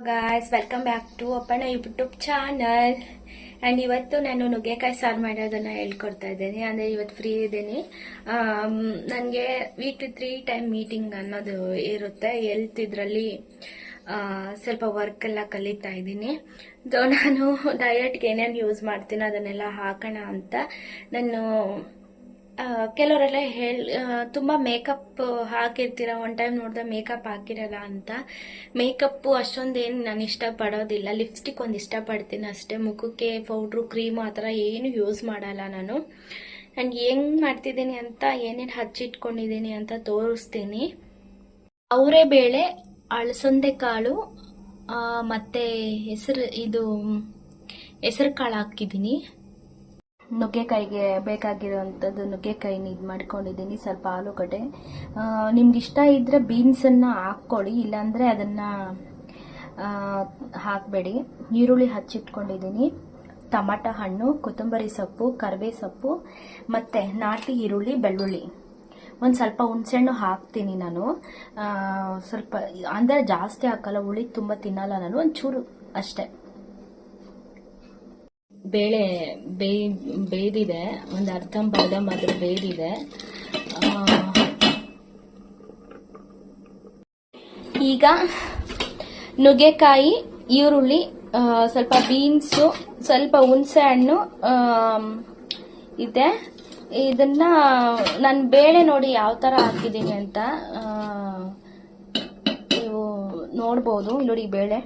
Guys welcome back to Appanna YouTube channel and ಇವತ್ತು ನಾನು ನುಗ್ಗೆಕಾಯಿ ಸಾರು ಮಾಡೋದನ್ನು ಹೇಳ್ಕೊಡ್ತಾ ಇದ್ದೇನೆ. ಅಂದರೆ ಇವತ್ತು ಫ್ರೀ ಇದ್ದೀನಿ. ನನಗೆ ವೀಕ್ಲಿ ತ್ರೀ ಟೈಮ್ ಮೀಟಿಂಗ್ ಅನ್ನೋದು ಇರುತ್ತೆ. ಎಲ್ತ್ ಇದರಲ್ಲಿ ಸ್ವಲ್ಪ ವರ್ಕ್ ಎಲ್ಲ ಕಲಿತಾ ಇದ್ದೀನಿ. ಸೊ ನಾನು ಡಯಟ್ಗೆ ಏನೇನು ಯೂಸ್ ಮಾಡ್ತೀನೋ ಅದನ್ನೆಲ್ಲ ಹಾಕೋಣ ಅಂತ. ನಾನು ಕೆಲವರೆಲ್ಲ ಹೇಳ ತುಂಬ ಮೇಕಪ್ ಹಾಕಿರ್ತೀರ. ಒನ್ ಟೈಮ್ ನೋಡಿದ್ರೆ ಮೇಕಪ್ ಹಾಕಿರಲ್ಲ ಅಂತ. ಮೇಕಪ್ ಅಷ್ಟೊಂದೇನು ನಾನು ಇಷ್ಟಪಡೋದಿಲ್ಲ. ಲಿಪ್ಸ್ಟಿಕ್ ಒಂದು ಇಷ್ಟಪಡ್ತೀನಿ ಅಷ್ಟೇ. ಮುಖಕ್ಕೆ ಪೌಡ್ರು ಕ್ರೀಮು ಆ ಥರ ಏನು ಯೂಸ್ ಮಾಡಲ್ಲ ನಾನು. ಆ್ಯಂಡ್ ಹೆಂಗ್ ಮಾಡ್ತಿದ್ದೀನಿ ಅಂತ, ಏನೇನು ಹಚ್ಚಿಟ್ಕೊಂಡಿದ್ದೀನಿ ಅಂತ ತೋರಿಸ್ತೀನಿ. ಅವರೇ ಬೇಳೆ, ಅಳಸಂದೆ ಕಾಳು ಮತ್ತೆ ಹೆಸರು, ಇದು ಹೆಸರು ಕಾಳು ಹಾಕಿದ್ದೀನಿ. ನುಗ್ಗೆಕಾಯಿಗೆ ಬೇಕಾಗಿರೋವಂಥದ್ದು ನುಗ್ಗೆಕಾಯಿನ ಇದು ಮಾಡ್ಕೊಂಡಿದ್ದೀನಿ, ಸ್ವಲ್ಪ ಆಲೂಗಡ್ಡೆ. ನಿಮ್ಗೆ ಇಷ್ಟ ಇದ್ದರೆ ಬೀನ್ಸನ್ನು ಹಾಕ್ಕೊಳ್ಳಿ, ಇಲ್ಲಾಂದರೆ ಅದನ್ನು ಹಾಕಬೇಡಿ. ಈರುಳ್ಳಿ ಹಚ್ಚಿಟ್ಕೊಂಡಿದ್ದೀನಿ, ಟಮಾಟ ಹಣ್ಣು, ಕೊತ್ತಂಬರಿ ಸೊಪ್ಪು, ಕರಿಬೇ ಸೊಪ್ಪು, ಮತ್ತು ನಾಟಿ ಈರುಳ್ಳಿ, ಬೆಳ್ಳುಳ್ಳಿ. ಒಂದು ಸ್ವಲ್ಪ ಹುಣಸೆಹಣ್ಣು ಹಾಕ್ತೀನಿ ನಾನು. ಸ್ವಲ್ಪ, ಅಂದರೆ ಜಾಸ್ತಿ ಹಾಕಲ್ಲ, ಹುಳಿ ತುಂಬ ತಿನ್ನಲ್ಲ ನಾನು, ಒಂಚೂರು ಅಷ್ಟೇ. ಬೇಳೆ ಬೇಯ್, ಬೇಯ್ದಿದೆ. ಒಂದು ಅರ್ಧಂಬರ್ಧ ಮಾತ್ರ ಬೇಯ್ದಿದೆ. ಈಗ ನುಗ್ಗೆಕಾಯಿ, ಈರುಳ್ಳಿ ಸ್ವಲ್ಪ ಬೀನ್ಸು, ಸ್ವಲ್ಪ ಹುಣಸೆ ಹಣ್ಣು ಇದೆ. ಇದನ್ನ ನಾನು ಬೇಳೆ ನೋಡಿ ಯಾವ ಥರ ಹಾಕಿದ್ದೀನಿ ಅಂತ ನೀವು ನೋಡ್ಬೋದು. ನೋಡಿ ಬೇಳೆ.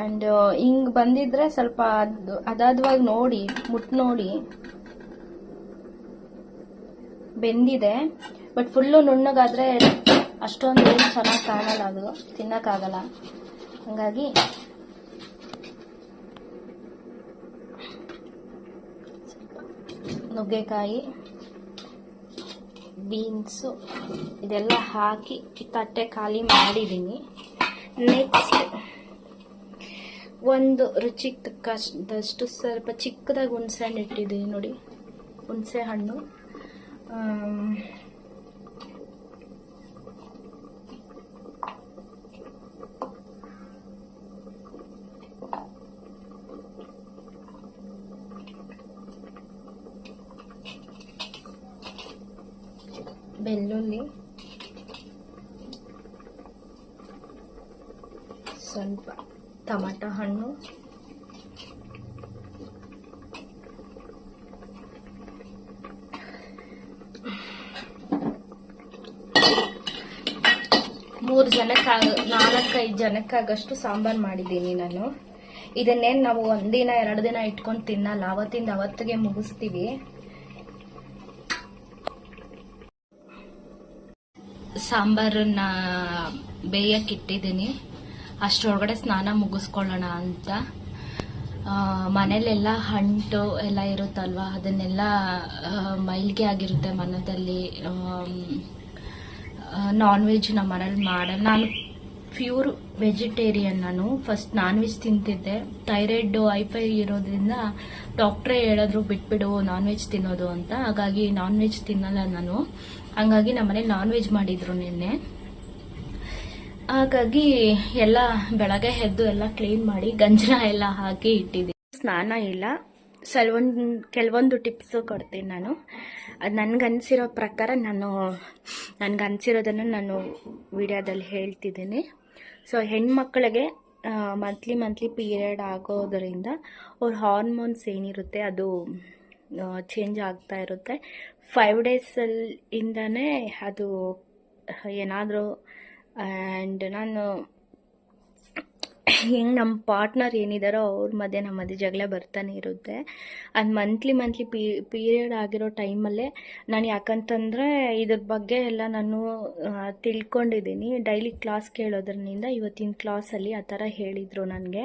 ಆ್ಯಂಡ್ ಹಿಂಗೆ ಬಂದಿದ್ರೆ ಸ್ವಲ್ಪ ಅದು, ಅದಾದ್ವಾಗ ನೋಡಿ, ಮುಟ್ ನೋಡಿ. ಬೆಂದಿದೆ, ಬಟ್ ಫುಲ್ಲು ನುಣ್ಣಗಾದ್ರೆ ಅಷ್ಟೊಂದು ಏನು ಚೆನ್ನಾಗಿ ಕಾಣಲ್ಲ ಅದು, ತಿನ್ನೋಕ್ಕಾಗಲ್ಲ. ಹಂಗಾಗಿ ನುಗ್ಗೆಕಾಯಿ, ಬೀನ್ಸು, ಇದೆಲ್ಲ ಹಾಕಿ ತಟ್ಟೆ ಖಾಲಿ ಮಾಡಿದ್ದೀನಿ ನೆಕ್ಸ್ಟ್ ಒಂದು ರುಚಿಗೆ ತಕ್ಕಷ್ಟು ಸ್ವಲ್ಪ ಚಿಕ್ಕದಾಗಿ ಹುಣಸೆ ಹಣ್ಣು ಇಟ್ಟಿದ್ದೀನಿ ನೋಡಿ. ಹುಣಸೆ ಹಣ್ಣು. ಬೆಳ್ಳುಳ್ಳಿ ಸ್ವಲ್ಪ ಟಮಾಟ ಹಣ್ಣು. ಮೂರು ಜನಕ್ಕಾಗ ನಾಲ್ಕೈದು ಜನಕ್ಕಾಗಷ್ಟು ಸಾಂಬಾರ್ ಮಾಡಿದ್ದೀನಿ ನಾನು. ಇದನ್ನೇನು ನಾವು ಒಂದಿನ, ಎರಡು ದಿನ ಇಟ್ಕೊಂಡು ತಿನ್ನಲ್ಲ, ಅವತ್ತಿಂದ ಅವತ್ತಿಗೆ ಮುಗಿಸ್ತೀವಿ. ಸಾಂಬಾರನ್ನ ಬೇಯಕ್ಕೆ ಇಟ್ಟಿದ್ದೀನಿ. ಅಷ್ಟರೊಳಗಡೆ ಸ್ನಾನ ಮುಗಿಸ್ಕೊಳ್ಳೋಣ ಅಂತ. ಮನೇಲೆಲ್ಲ ಹಂಟು ಎಲ್ಲ ಇರುತ್ತಲ್ವಾ? ಅದನ್ನೆಲ್ಲ ಮೈಲ್ಗೆ ಆಗಿರುತ್ತೆ ಮನದಲ್ಲಿ. ನಾನ್ ವೆಜ್ ನಮ್ಮ ಮನೇಲಿ ಮಾಡಲ್ಲ. ನಾನು ಪ್ಯೂರ್ ವೆಜಿಟೇರಿಯನ್ ನಾನು. ಫಸ್ಟ್ ನಾನ್ ವೆಜ್ ತಿಂತಿದ್ದೆ ಥೈರಾಯ್ಡ್ ಐಫೈ ಇರೋದ್ರಿಂದ ಡಾಕ್ಟ್ರೇ ಹೇಳಿದ್ರು ಬಿಟ್ಬಿಡು ನಾನ್ ವೆಜ್ ತಿನ್ನೋದು ಅಂತ. ಹಾಗಾಗಿ ನಾನ್ ವೆಜ್ ತಿನ್ನಲ್ಲ ನಾನು. ಹಂಗಾಗಿ ನಮ್ಮನೆ ನಾನ್ ವೆಜ್ ಮಾಡಿದ್ರು ನಿನ್ನೆ. ಹಾಗಾಗಿ ಎಲ್ಲ ಬೆಳಗ್ಗೆ ಎದ್ದು ಎಲ್ಲ ಕ್ಲೀನ್ ಮಾಡಿ ಗಂಜನ ಎಲ್ಲ ಹಾಕಿ ಇಟ್ಟಿದ್ದೀನಿ. ಸ್ನಾನ ಇಲ್ಲ. ಸಲ್ವೊಂದು, ಕೆಲವೊಂದು ಟಿಪ್ಸು ಕೊಡ್ತೀನಿ ನಾನು. ಅದು ನನಗನ್ಸಿರೋ ಪ್ರಕಾರ ನಾನು, ನನಗನ್ಸಿರೋದನ್ನು ನಾನು ವಿಡಿಯೋದಲ್ಲಿ ಹೇಳ್ತಿದ್ದೀನಿ. ಸೊ ಹೆಣ್ಮಕ್ಳಿಗೆ ಮಂತ್ಲಿ ಮಂತ್ಲಿ ಪೀರಿಯಡ್ ಆಗೋದರಿಂದ ಅವ್ರ ಹಾರ್ಮೋನ್ಸ್ ಏನಿರುತ್ತೆ ಅದು ಚೇಂಜ್ ಆಗ್ತಾ ಇರುತ್ತೆ. ಫೈವ್ ಡೇಸಲ್ಲಿ ಇಂದನೇ ಅದು ಏನಾದರೂ ಆ್ಯಂಡ್ ನಾನು ಹೆಂಗೆ ನಮ್ಮ ಪಾರ್ಟ್ನರ್ ಏನಿದ್ದಾರೋ ಅವ್ರ ಮಧ್ಯೆ ನಮ್ಮ ಮಧ್ಯೆ ಜಗಳ ಬರ್ತಾನೆ ಇರುತ್ತೆ. ಅದು ಮಂತ್ಲಿ ಮಂತ್ಲಿ ಪೀ ಪೀರಿಯಡ್ ಆಗಿರೋ ಟೈಮಲ್ಲೇ ನಾನು ಯಾಕಂತಂದರೆ ಇದ್ರ ಬಗ್ಗೆ ಎಲ್ಲ ನಾನು ತಿಳ್ಕೊಂಡಿದ್ದೀನಿ. ಡೈಲಿ ಕ್ಲಾಸ್ ಕೇಳೋದ್ರಿಂದ ಇವತ್ತಿನ ಕ್ಲಾಸಲ್ಲಿ ಆ ಥರ ಹೇಳಿದರು ನನಗೆ.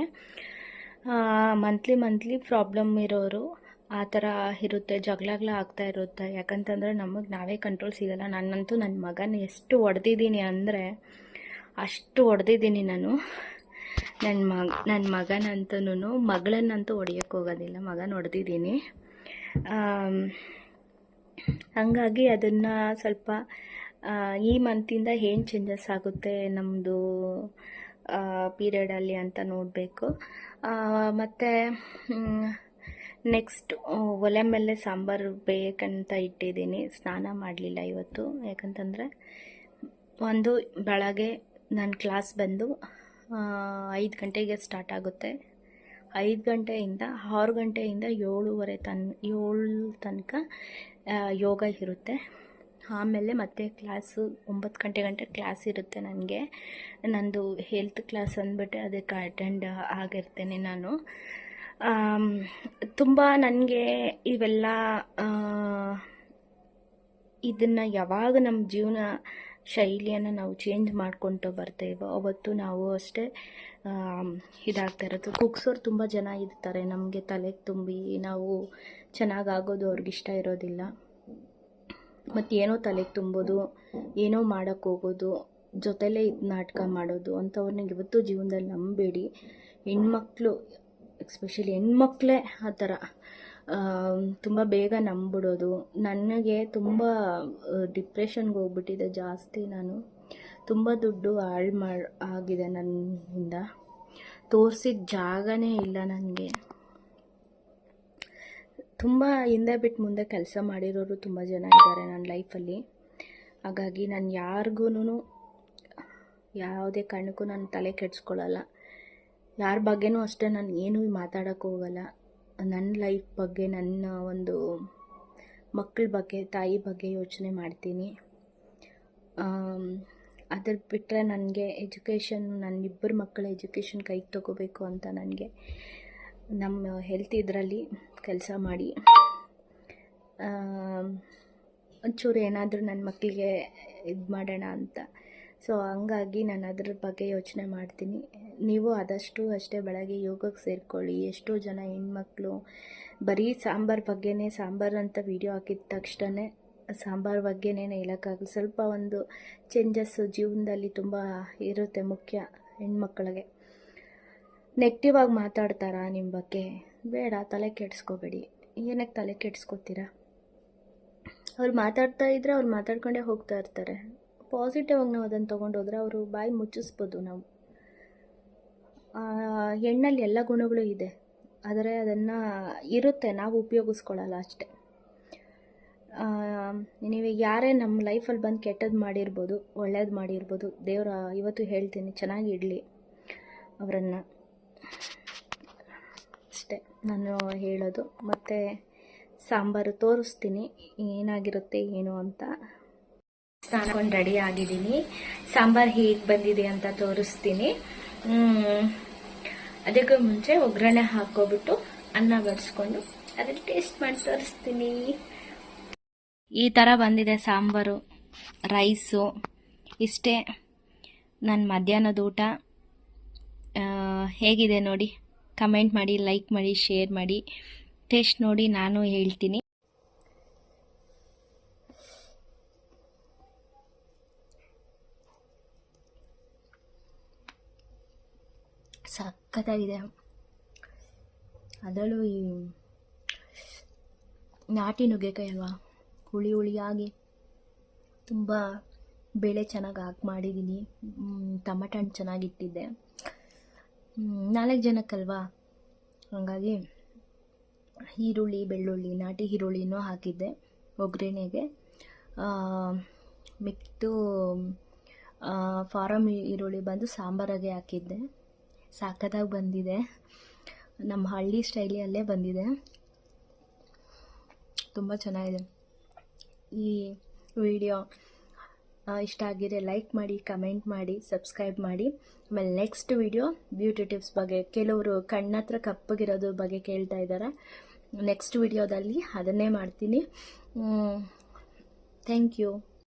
ಮಂತ್ಲಿ ಮಂತ್ಲಿ ಪ್ರಾಬ್ಲಮ್ ಇರೋರು. ಆ ಥರ ಇರುತ್ತೆ, ಜಗಳಗಳ ಆಗ್ತಾ ಇರುತ್ತೆ. ಯಾಕಂತಂದರೆ ನಮಗೆ ನಾವೇ ಕಂಟ್ರೋಲ್ ಸಿಗಲ್ಲ. ನನ್ನಂತೂ ನನ್ನ ಮಗನ ಎಷ್ಟು ಹೊಡೆದಿದ್ದೀನಿ ಅಂದರೆ, ಅಷ್ಟು ಹೊಡೆದಿದ್ದೀನಿ ನಾನು. ನನ್ನ ಮಗ ನನ್ನ ಮಗನಂತೂ ಮಗಳನ್ನಂತೂ ಹೊಡಿಯೋಕೆ ಹೋಗೋದಿಲ್ಲ. ಮಗನ ಹೊಡೆದಿದ್ದೀನಿ ಹಂಗಾಗಿ ಅದನ್ನು ಸ್ವಲ್ಪ ಈ ಮಂತಿಂದ ಏನು ಚೇಂಜಸ್ ಆಗುತ್ತೆ ನಮ್ಮದು ಪೀರಿಯಡಲ್ಲಿ ಅಂತ ನೋಡಬೇಕು. ಮತ್ತು ನೆಕ್ಸ್ಟ್ ಒಲೆ ಮೇಲೆ ಸಾಂಬಾರು ಬೇಕಂತ ಇಟ್ಟಿದ್ದೀನಿ. ಸ್ನಾನ ಮಾಡಲಿಲ್ಲ ಇವತ್ತು. ಯಾಕಂತಂದರೆ ಒಂದು ಬೆಳಗ್ಗೆ ನನ್ನ ಕ್ಲಾಸ್ ಬಂದು ಐದು ಗಂಟೆಗೆ ಸ್ಟಾರ್ಟ್ ಆಗುತ್ತೆ. ಐದು ಗಂಟೆಯಿಂದ ಆರು ಗಂಟೆಯಿಂದ ಏಳುವರೆ ತನ್, ಏಳು ತನಕ ಯೋಗ ಇರುತ್ತೆ. ಆಮೇಲೆ ಮತ್ತೆ ಕ್ಲಾಸು ಒಂಬತ್ತು ಗಂಟೆ ಗಂಟೆ ಕ್ಲಾಸ್ ಇರುತ್ತೆ ನನಗೆ. ನಂದು ಹೆಲ್ತ್ ಕ್ಲಾಸ್ ಅಂದ್ಬಿಟ್ಟು ಅದಕ್ಕೆ ಅಟೆಂಡ್ ಆಗಿರ್ತೇನೆ ನಾನು. ತುಂಬ ನನಗೆ ಇವೆಲ್ಲ ಇದನ್ನು ಯಾವಾಗ ನಮ್ಮ ಜೀವನ ಶೈಲಿಯನ್ನು ನಾವು ಚೇಂಜ್ ಮಾಡ್ಕೊಳ್ತಾ ಬರ್ತೇವೋ ಅವತ್ತು ನಾವು ಅಷ್ಟೇ ಇದಾಗ್ತಾ ಇರೋದು. ಕುಕ್ಸೋರು ತುಂಬ ಜನ ಇರ್ತಾರೆ. ನಮಗೆ ತಲೆಗೆ ತುಂಬಿ ನಾವು ಚೆನ್ನಾಗಾಗೋದು ಅವ್ರಿಗೆ ಇಷ್ಟ ಇರೋದಿಲ್ಲ. ಮತ್ತು ಏನೋ ತಲೆಗೆ ತುಂಬೋದು, ಏನೋ ಮಾಡೋಕ್ಕೆ ಹೋಗೋದು, ಜೊತೆಲೇ ಇದು ನಾಟಕ ಮಾಡೋದು ಅಂಥವ್ರನ್ನ ಇವತ್ತು ಜೀವನದಲ್ಲಿ ನಂಬೇಡಿ ಹೆಣ್ಮಕ್ಳು ಎಕ್ಸ್ಪೆಷಲಿ ಹೆಣ್ಮಕ್ಳೇ ಆ ಥರ. ತುಂಬ ಬೇಗ ನಂಬಿಡೋದು ನನಗೆ ತುಂಬ ಡಿಪ್ರೆಷನ್ಗೆ ಹೋಗ್ಬಿಟ್ಟಿದೆ ಜಾಸ್ತಿ ನಾನು. ತುಂಬ ದುಡ್ಡು ಹಾಳು ಮಾಡಿ, ಆಗಿದೆ ನನ್ನಿಂದ. ತೋರಿಸಿದ ಜಾಗನೇ ಇಲ್ಲ ನನಗೆ. ತುಂಬ ಹಿಂದೆ ಬಿಟ್ಟು ಮುಂದೆ ಕೆಲಸ ಮಾಡಿರೋರು ತುಂಬ ಜನ ಇದ್ದಾರೆ ನನ್ನ ಲೈಫಲ್ಲಿ ಹಾಗಾಗಿ ನಾನು ಯಾರಿಗೂ ಯಾವುದೇ ಕಾರಣಕ್ಕೂ ನಾನು ತಲೆ ಕೆಡಿಸ್ಕೊಳ್ಳಲ್ಲ ಯಾರ ಬಗ್ಗೆನೂ ಅಷ್ಟೇ ನಾನು ಏನೂ ಮಾತಾಡೋಕ್ಕೆ ಹೋಗಲ್ಲ. ನನ್ನ ಲೈಫ್ ಬಗ್ಗೆ, ನನ್ನ ಒಂದು ಮಕ್ಕಳ ಬಗ್ಗೆ, ತಾಯಿ ಬಗ್ಗೆ ಯೋಚನೆ ಮಾಡ್ತೀನಿ. ಅದ್ರ ಬಿಟ್ಟರೆ ನನಗೆ ಎಜುಕೇಷನ್ ನನ್ನ ಇಬ್ಬರು ಮಕ್ಕಳ ಎಜುಕೇಷನ್ ಕೈಗೆ ತಗೋಬೇಕು ಅಂತ ನನಗೆ ನಮ್ಮ ಹೆಲ್ತ್ ಇದರಲ್ಲಿ ಕೆಲಸ ಮಾಡಿ. ಒಂಚೂರು ಏನಾದರೂ ನನ್ನ ಮಕ್ಕಳಿಗೆ ಇದು ಮಾಡೋಣ ಅಂತ. ಸೊ ಹಂಗಾಗಿ ನಾನು ಅದ್ರ ಬಗ್ಗೆ ಯೋಚನೆ ಮಾಡ್ತೀನಿ. ನೀವು ಆದಷ್ಟು ಅಷ್ಟೇ ಬೆಳಗ್ಗೆ ಯೋಗಕ್ಕೆ ಸೇರಿಕೊಳ್ಳಿ. ಎಷ್ಟೋ ಜನ ಹೆಣ್ಮಕ್ಳು ಬರೀ ಸಾಂಬಾರು ಬಗ್ಗೆನೇ, ಸಾಂಬಾರು ಅಂತ ವಿಡಿಯೋ ಹಾಕಿದ ತಕ್ಷಣ ಸಾಂಬಾರು ಬಗ್ಗೆನೇ ಹೇಳೋಕ್ಕಾಗಲ್ಲ. ಸ್ವಲ್ಪ ಒಂದು ಚೇಂಜಸ್ಸು ಜೀವನದಲ್ಲಿ ತುಂಬ ಇರುತ್ತೆ ಮುಖ್ಯ ಹೆಣ್ಮಕ್ಳಿಗೆ. ನೆಗೆಟಿವ್ ಆಗಿ ಮಾತಾಡ್ತಾರಾ ನಿಮ್ಮ ಬಗ್ಗೆ? ಬೇಡ, ತಲೆ ಕೆಡಿಸ್ಕೋಬೇಡಿ. ಏನಕ್ಕೆ ತಲೆ ಕೆಡಿಸ್ಕೋತೀರಾ? ಅವ್ರು ಮಾತಾಡ್ತಾ ಇದ್ರೆ ಅವ್ರು ಮಾತಾಡ್ಕೊಂಡೇ ಹೋಗ್ತಾ ಇರ್ತಾರೆ. ಪಾಸಿಟಿವ್ ಆಗಿ ನಾವು ಅದನ್ನು ತೊಗೊಂಡೋದ್ರೆ ಅವರು ಬಾಯಿ ಮುಚ್ಚಿಸ್ಬೋದು ನಾವು. ಹೆಣ್ಣಲ್ಲಿ ಎಲ್ಲ ಗುಣಗಳು ಇದೆ. ಆದರೆ ಅದನ್ನು ಇರುತ್ತೆ, ನಾವು ಉಪಯೋಗಿಸ್ಕೊಳ್ಳಲ್ಲ ಅಷ್ಟೆ. ನೀವು ಯಾರೇ ನಮ್ಮ ಲೈಫಲ್ಲಿ ಬಂದು ಕೆಟ್ಟದ್ದು ಮಾಡಿರ್ಬೋದು, ಒಳ್ಳೇದು ಮಾಡಿರ್ಬೋದು, ದೇವರ, ಇವತ್ತು ಹೇಳ್ತೀನಿ, ಚೆನ್ನಾಗಿ ಇಡಲಿ ಅವರನ್ನು. ಅಷ್ಟೇ, ನಾನು ಹೇಳೋದು. ಮತ್ತು ಸಾಂಬಾರು ತೋರಿಸ್ತೀನಿ, ಏನಾಗಿರುತ್ತೆ, ಏನು ಅಂತ. ಸ್ನಾನಕೊಂಡು ರೆಡಿ ಆಗಿದ್ದೀನಿ. ಸಾಂಬಾರು ಹೇಗೆ ಬಂದಿದೆ ಅಂತ ತೋರಿಸ್ತೀನಿ. ಅದಕ್ಕೂ ಮುಂಚೆ ಒಗ್ಗರಣೆ ಹಾಕೋಬಿಟ್ಟು ಅನ್ನ ಬಡಿಸ್ಕೊಂಡು ಅದನ್ನು ಟೇಸ್ಟ್ ಮಾಡಿ ತೋರಿಸ್ತೀನಿ. ಈ ಥರ ಬಂದಿದೆ ಸಾಂಬಾರು, ರೈಸು. ಇಷ್ಟೇ ನನ್ನ ಮಧ್ಯಾಹ್ನದ ಊಟ. ಹೇಗಿದೆ ನೋಡಿ? ಕಮೆಂಟ್ ಮಾಡಿ, ಲೈಕ್ ಮಾಡಿ, ಶೇರ್ ಮಾಡಿ. ಟೇಸ್ಟ್ ನೋಡಿ, ನಾನು ಹೇಳ್ತೀನಿ. ಸಖತ್ತಾಗಿದೆ. ಅದರಲ್ಲೂ ಈ ನಾಟಿ ನುಗ್ಗೆಕಾಯಿ ಅಲ್ವಾ? ಹುಳಿ ಹುಳಿಯಾಗಿ ತುಂಬ ಬೇಳೆ ಚೆನ್ನಾಗಿ ಹಾಕಿ ಮಾಡಿದ್ದೀನಿ ಟಮಟ ಹಣ್ಣು ಚೆನ್ನಾಗಿಟ್ಟಿದ್ದೆ ನಾಲ್ಕು ಜನಕ್ಕಲ್ವಾ? ಹಾಗಾಗಿ ಈರುಳ್ಳಿ, ಬೆಳ್ಳುಳ್ಳಿ, ನಾಟಿ ಈರುಳ್ಳಿನೂ ಹಾಕಿದ್ದೆ ಒಗ್ಗರಣೆಗೆ. ಮಿಕ್ತು ಫಾರಮ್ ಈರುಳ್ಳಿ ಬಂದು ಸಾಂಬಾರಾಗೆ ಹಾಕಿದ್ದೆ. ಸಾಕದಾಗಿ ಬಂದಿದೆ. ನಮ್ಮ ಹಳ್ಳಿ ಸ್ಟೈಲಿಯಲ್ಲೇ ಬಂದಿದೆ. ತುಂಬ ಚೆನ್ನಾಗಿದೆ. ಈ ವಿಡಿಯೋ ಇಷ್ಟ ಆಗಿದ್ರೆ ಲೈಕ್ ಮಾಡಿ, ಕಮೆಂಟ್ ಮಾಡಿ, ಸಬ್ಸ್ಕ್ರೈಬ್ ಮಾಡಿ. ಆಮೇಲೆ ನೆಕ್ಸ್ಟ್ ವಿಡಿಯೋ, ಬ್ಯೂಟಿ ಟಿಪ್ಸ್ ಬಗ್ಗೆ, ಕೆಲವರು ಕಣ್ಣತ್ರ ಕಪ್ಪಗಿರೋದ್ರ ಬಗ್ಗೆ ಕೇಳ್ತಾ ಇದ್ದಾರೆ. ನೆಕ್ಸ್ಟ್ ವಿಡಿಯೋದಲ್ಲಿ ಅದನ್ನೇ ಮಾಡ್ತೀನಿ. Thank you.